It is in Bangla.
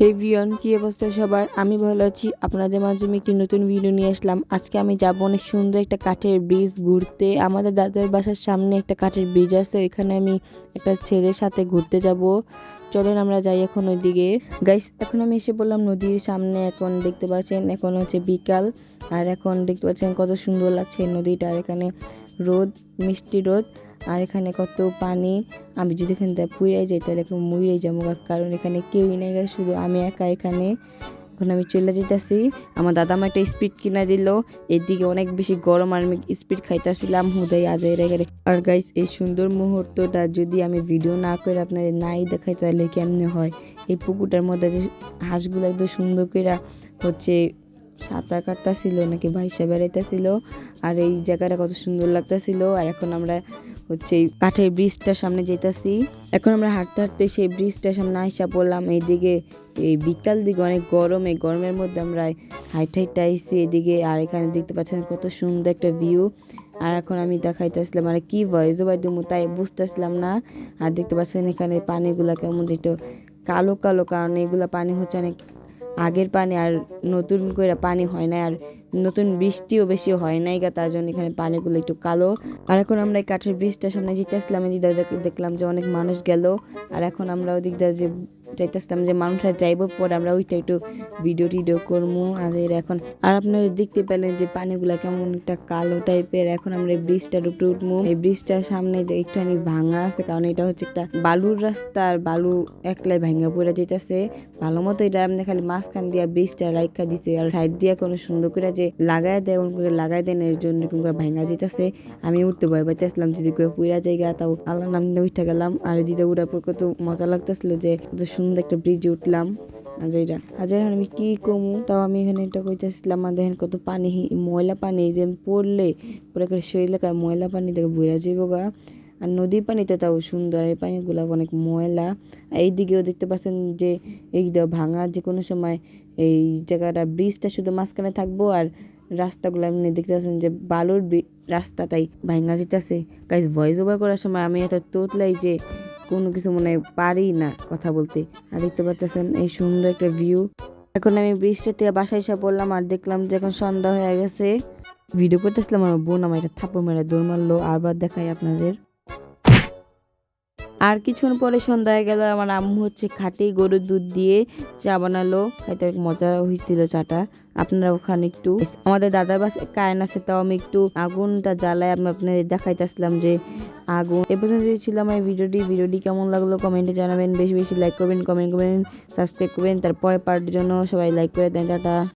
হে ভিয়ন কি অবস্থা সবার? আমি ভালো আছি। আপনাদের মাঝে আমি একটি নতুন ভিডিও নিয়ে আসলাম। আজকে আমি যাব অনেক সুন্দর একটা কাঠের ব্রিজ ঘুরতে। আমাদের দাদার বাসার সামনে একটা কাঠের ব্রিজ আছে। ওইখানে আমি একটা ছেলের সাথে ঘুরতে যাব। চলেন আমরা যাই এখন ওইদিকে। গাইস এখন আমি এসে বললাম নদীর সামনে। এখন দেখতে পাচ্ছেন, এখন হচ্ছে বিকাল। আর এখন দেখতে পাচ্ছেন কত সুন্দর লাগছে নদীটা। এখানে রোদ, মিষ্টি রোদ। আর এখানে কত পানি? আমি যদি এখান থেকে পুড়ে যাই, তাহলে এখন মরে যাব কারণ এখানে কেউই নেই শুধু আমি একা এখানে। এখন আমি চলে যেতেছি আমার দাদা আমার একটা স্পিড কিনা দিল। এদিকে অনেক বেশি গরম, আর আমি স্পিড খাইতেছিলাম। হুদাই আজে রেগে আর গাইস এই সুন্দর মুহূর্তটা যদি আমি ভিডিও না করে আপনাদের নাই দেখাই, তাহলে কেমনে হয়? এই পুকুরটার মধ্যে হাঁসগুলো একদম সুন্দর করে হচ্ছে সাঁতার কাটতেছিল, নাকি ভাইসা বেড়াইতেছিল। আর এই জায়গাটা কত সুন্দর লাগতেছিল। আর এখন আমরা হচ্ছে এই কাঠের ব্রিজটার সামনে যেতেছি এখন আমরা হাঁটতে হাঁটতে সেই ব্রিজটার সামনে আইসা পড়লাম। এইদিকে এই বিকাল দিকে অনেক গরম, এই গরমের মধ্যে আমরা হাইট হাইট আইসি এদিকে। আর এখানে দেখতে পাচ্ছেন কত সুন্দর একটা ভিউ আর এখন আমি দেখাইতেছিলাম আর কি ভয়েস ওভার দিমু তাই বুঝতেছিলাম না। আর দেখতে পাচ্ছেন এখানে পানিগুলা কেমন একটু কালো কালো, কারণ এগুলা পানি হচ্ছে অনেক আগের পানি আর নতুন করে পানি হয় না আর নতুন বৃষ্টিও বেশি হয় নাই গা, তার জন্য এখানে পানিগুলো একটু কালো। আর এখন আমরা এই কাঠের ব্রিজটার সামনে যেতেছিলাম দিয়ে দেখলাম যে অনেক মানুষ গেল, আর এখন আমরা ওদিক দিয়ে যে যাইতেছিলাম যে মানুষরা যাইবো, পরে আমরা ওইটা একটু ভিডিও টিডিও করব আর এখন। আর আপনারা দেখতে পেলেন যে পানিগুলা কেমন একটা কালো টাইপের। এখন আমরা ব্রিজটার উপরে উঠবো এই ব্রিজটার সামনে একটুখানি ভাঙা আছে, কারণ এটা হচ্ছে একটা বালুর রাস্তা আর বালু একলাই ভাঙা পড়ে যেতেছে ভালো মতো এটা এমনি খালি মাঝখান দিয়া ব্রিজটা রাইখা দিছে আর সাইড দিয়া কোনো সুন্দর করে যে লাগাই দেয়, ওরকম করে লাগাই দেন এর জন্য এরকম করে ভাঙা যেতেছে আমি উঠতে ভয় পাইতেছিলাম যদি পুরা জায়গা তাও আল্লাহ নাম উঠে গেলাম। আর দিদা উঠার পর কত মজা লাগতেছিল যে কত সুন্দর একটা ব্রিজে উঠলাম। আজাইরা আজাইরা আমি কি কমু? তাও আমি এখানে এটা কইতেছিলাম আর দেখেন কত পানি ময়লা পানি যে পড়লে পুরো করে শরীরে গায়ে ময়লা পানি দেখে বইরা যাইব গা। আর নদীর পানিতে তাও সুন্দর এই পানিগুলো অনেক ময়লা। আর এইদিকেও দেখতে পাচ্ছেন যে এইটা ভাঙা, যে কোনো সময় এই জায়গাটা ব্রিজটা শুধু মাঝখানে থাকব আর রাস্তাগুলো এমনি দেখতে পাচ্ছেন যে বালুর রাস্তা তাই ভাঙা যেতেছে গাইজ ভয়েস ওভার করার সময় আমি এত তোতলাই যে কোনো কিছু মনে পারি না কথা বলতে। আর দেখতে পাচ্ছেন এই সুন্দর একটা ভিউ এখন আমি থেকে বাসায় এসে বললাম আর দেখলাম যে এখন সন্ধ্যা হয়ে গেছে। ভিডিও করতেছিলাম, আমার বোন আমার এটা থাপ্পড় মেরে দৌড় মারলো। আবার দেখাই আপনাদের। আর কিছুক্ষণ পরে সন্ধ্যা হয়ে গেল, আমার আম্মু হচ্ছে খাঁটি গরুর দুধ দিয়ে চা বানালো। অনেক মজা হয়েছিল চাটা। আপনারা ওখানে একটু আমাদের দাদার বাসায় কারেন্ট আছে, তাও আমি একটু আগুনটা জ্বালাই আমি আপনাদের দেখাইতেছিলাম যে আগুন। এ পর্যন্ত ছিল আমার ভিডিওটি ভিডিওটি কেমন লাগল কমেন্টে জানাবেন। বেশি বেশি লাইক করবেন কমেন্ট করবেন সাবস্ক্রাইব করবেন। তারপরে পার্টির জন্য সবাই লাইক করে দেন, টাটা।